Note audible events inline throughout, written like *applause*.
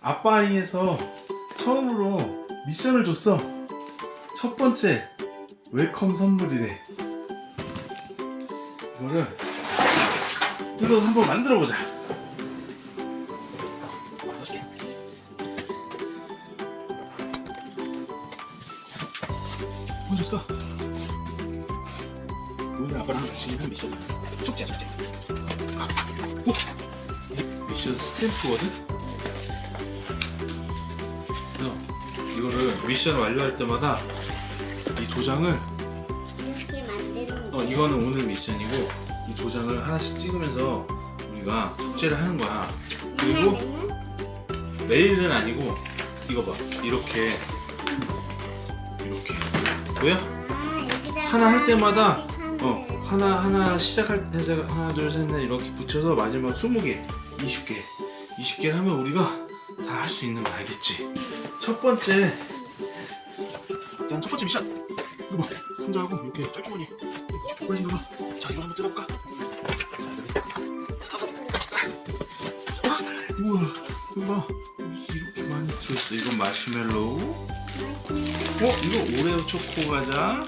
아빠아이에서 처음으로 미션을 줬어. 첫 번째 웰컴 선물이래. 이거를 뜯어서 한번 만들어 보자. 먼저 써. 오늘 아빠랑 같이 하는 미션. 숙제야 숙제. 아, 오! 미션 스탬프거든. 미션 완료할 때마다 이 도장을 이렇게 만드는 어, 이거는 오늘 미션이고 이 도장을 하나씩 찍으면서 우리가 숙제를 하는 거야. 그리고 매일은 아니고 이거 봐 이렇게 이렇게 뭐야? 아, 여기다가 하나 할 때마다 하나씩 어 돼. 하나 하나 시작할 때 하나 둘 셋 넷 이렇게 붙여서 마지막 20개 20개 20개를 하면 우리가 다 할 수 있는 거 알겠지? 첫 번째 짠첫 번째 미션. 이거 봐 상자하고 이렇게 쩔쭈머니 쩔쭈머니 이거 자 이거 한번 뜯어볼까? 우와 이거 봐 이렇게 많이 들어있어. 이건 마시멜로우. 어? 이거 오레오 초코 과자.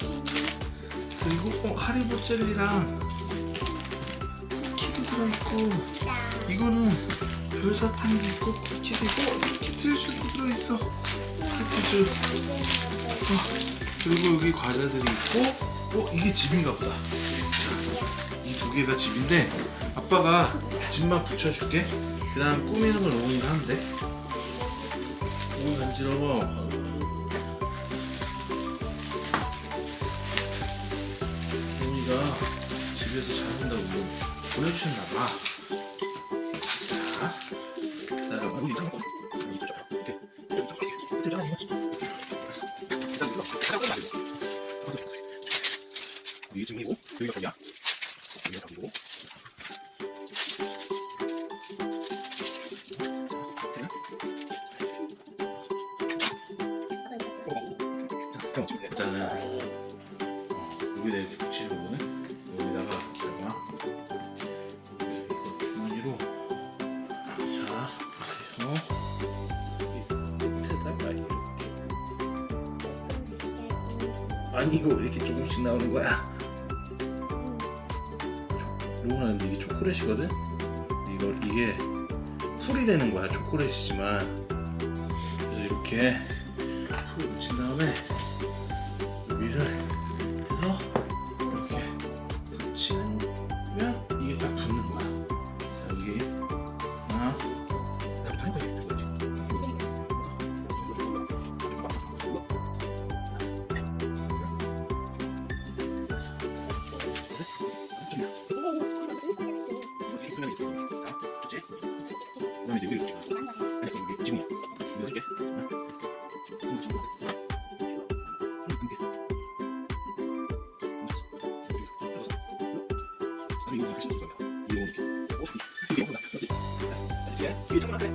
그리고 어, 하리보 젤리랑 쿠키도 들어있고. 이거는 별사탕도 있고 쿠키도 있고. 스키틀즈도 들어있어 스키틀즈 어, 그리고 여기 과자들이 있고 어? 이게 집인가 보다. 이 두 개가 집인데 아빠가 집만 붙여줄게. 그 다음 꾸미는 건 로운이가 하면 돼 오, 간지러워 로운이가 집에서 잘한다고 뭐 보내주셨나봐 자, 잠깐만 일단은 어, 여기다 이렇게 붙이는 거는 여기다가 기다려봐 주머니로 자 보세요. 이 끝에다가 이렇게. 아니 이거 왜 이렇게 조금씩 나오는 거야? 근데 이게 초콜릿이거든? 이거 이게 풀이 되는 거야 초콜릿이지만. 그래서 이렇게 풀을 묻힌 다음에 그다음에 이제 여기 붙여. 아니 여기 지금이야. 이거 할게.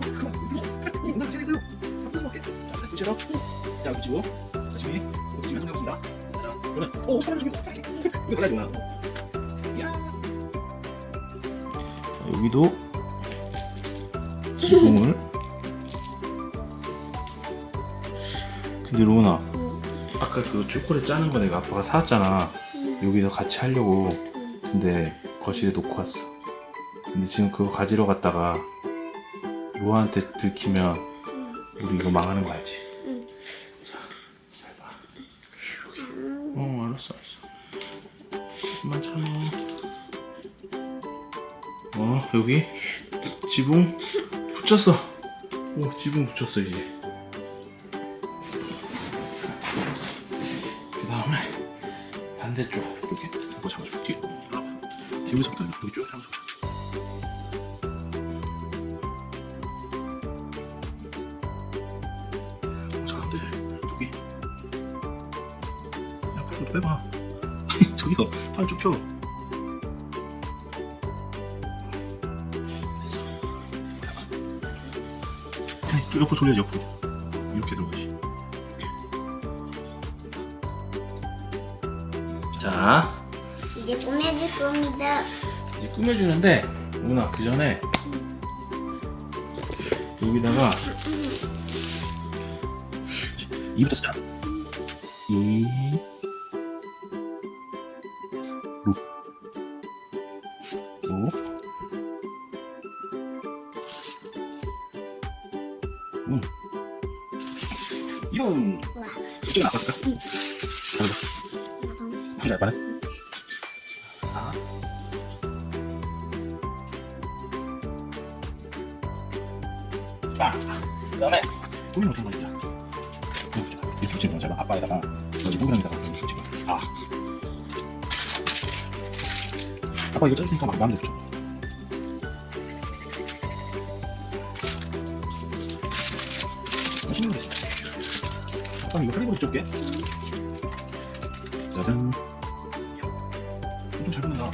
하 자, 붙여서. 자, 붙이고. 자, 지금 붙이면 성공했습니다. 자, 그러면 오, 사람 죽이고. 이거 갈라지구나. 야. 여기도 지붕을. 근데 로나, 아까 그 초콜릿 짜는 거 내가 아빠가 사왔잖아. 여기서 같이 하려고. 근데 거실에 놓고 왔어. 근데 지금 그거 가지러 갔다가 로아한테 들키면 우리 이거 망하는 거 알지? 알았어, 알았어. 그만 참아. 어, 여기 지붕 붙였어. 오, 지붕 붙였어 이제. 그 다음에 반대쪽 이렇게. 뒤에 일로 와봐. 뒤에서부터 여기 쭉 잡아줘. 잘 아니 또 옆으로 돌려야지 옆으로 이렇게 들어가지. 자, 이제 꾸며줄 겁니다. 이제 꾸며주는데 오나 그 전에 여기다가 이부터 쓰자. 이, 우와. 이쪽은 나빴을까? 잘해봐. 혼자 알바네. 아. 빠. 그다음에 꾸미는 어떤 거냐? 이렇게 붙이는 거잖아. 아빠에다가 여기 동그라미에다가 이렇게 붙이고. 아. 아빠 이거 자를 테니까 막 마음대로 붙여. 맛있는 거 있어. 아빠 이거 프레임으로 붙여볼게. 짜잔. 좀잘 붙는다.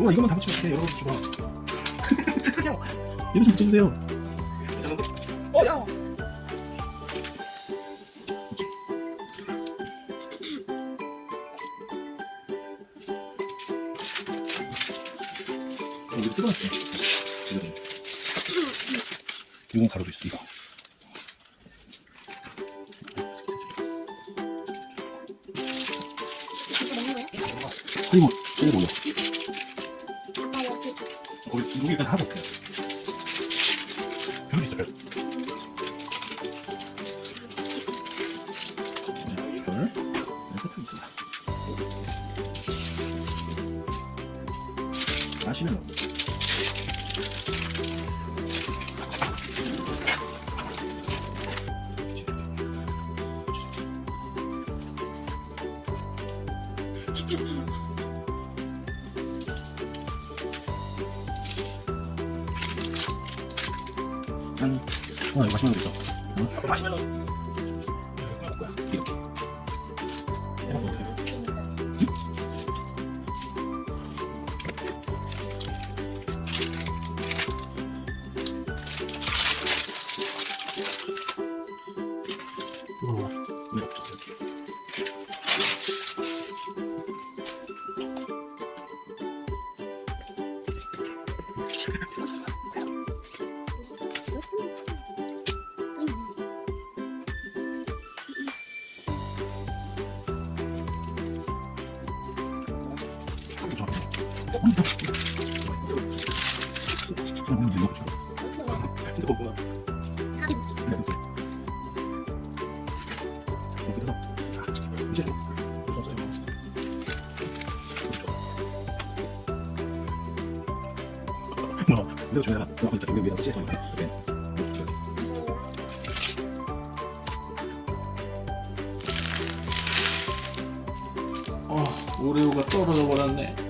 우와 이것만 다 붙이면 어떡해. 여러 개 붙여봐. 얘도 좀 붙여주세요. 괜찮은데? 어 야. 어, 이거 뜯어놨어. 이건 가로도 있어 이거. 이거 그리고 이거 뭐야? 아빠 여기. 거기 이거 일단 하고 올게요. 별도 있어 별. 네, 별. 세트 있습니다. 마시멜로. 어, 여기 마시멜로 있어. 어? 아빠 마시멜로. 진짜 자, 이제 오레오가 떨어져 버렸네.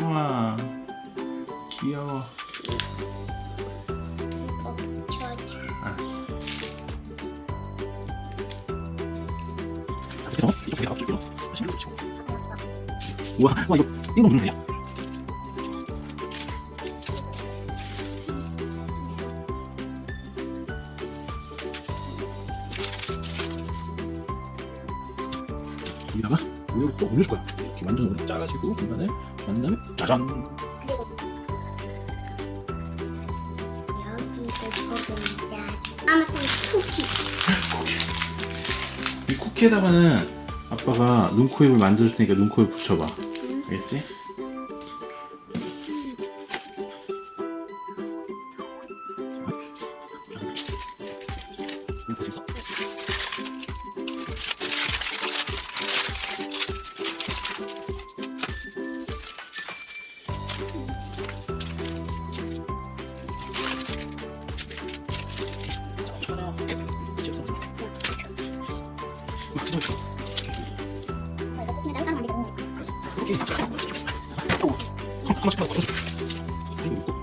우와, 귀여워. 우와, 와 이거 이거 누르면 돼요. 여기다가 오늘 또 올려줄 거야. 이렇게 완전 오늘 짜가지고 중간에 만 다음에 짜잔. 아 맞다 이 쿠키. 이 쿠키에다가는 아빠가 눈코입을 만들어줄 테니까 눈코입 붙여봐. 응. 알겠지? 오케이. 오,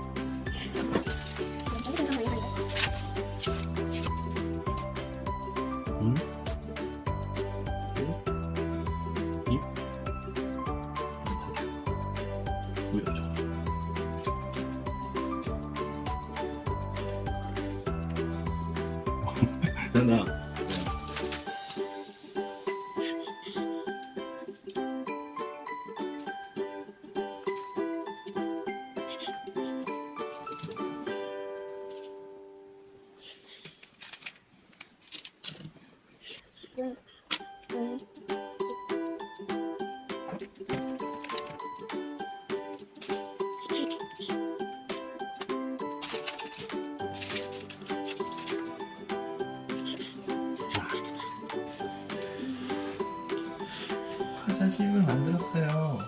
과자집을 만들었어요.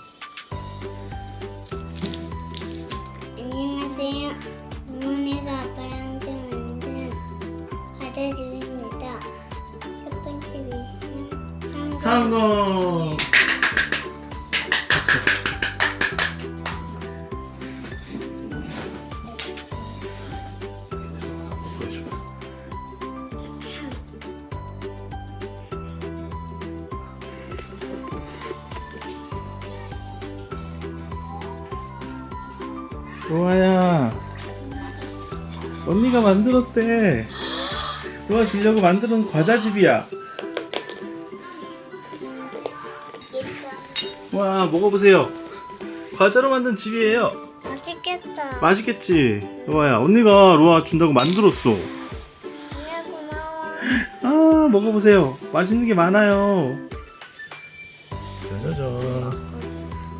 안녕하세요. 어머니가 아빠랑 함께 만든 과자집입니다. 첫 번째 미션 성공. 우아야. 언니가 만들었대. 우아 주려고 만들은 과자집이야. 와 먹어보세요. 과자로 만든 집이에요. 맛있겠다. 맛있겠지? 로아야 언니가 로아 준다고 만들었어. 언니 고마워. 아 먹어보세요. 맛있는 게 많아요. 짜자잔.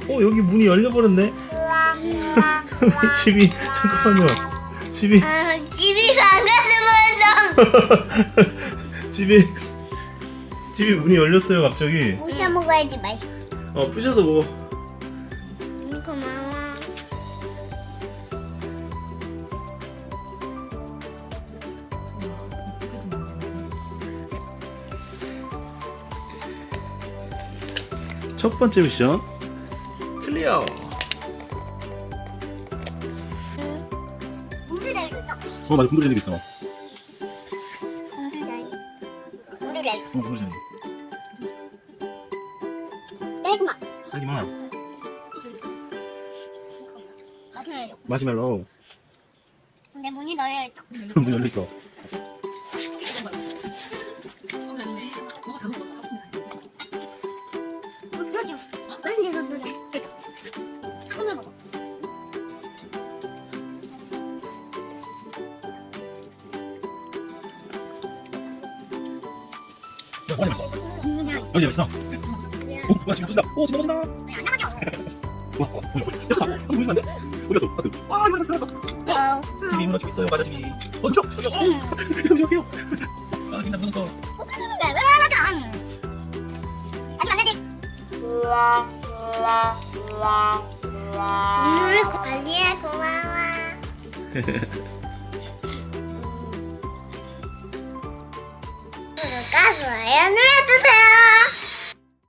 어 여기 문이 열려버렸네 *laughs* 집이 잠깐만요. 집이 아, 집이 망가져버렸어. 집이 집이 문이 열렸어요 갑자기. 부셔 먹어야지 맛있지. 어 부셔서 먹어. 언니 고마워. 첫 번째 미션. 클리어 어. 어 맞아 군부대도 있어 어 우리 날. 우리 날. 군부대 딸기맛. 딸기만 맞아요. 마시멜로 근데 문이 열려 있다. *laughs* 문 열려 있어 여기 재밌어 오 뭐야 지금 터진다 오 지금 나가죠. 와, 와, 뭐야, 뭐야. 야, 한번 보면 안 돼? 어디 갔어? 하트. 와, 이거 찾았어. 어. 집이 무너지고 있어요, 과자 집이. 어, 저, 저기, 어, 잠시만요. 아, 지금 다 무너졌어. 하지만 안 되지. 눈을 관리해 고마워. 구독과 좋아요 눌러주세요.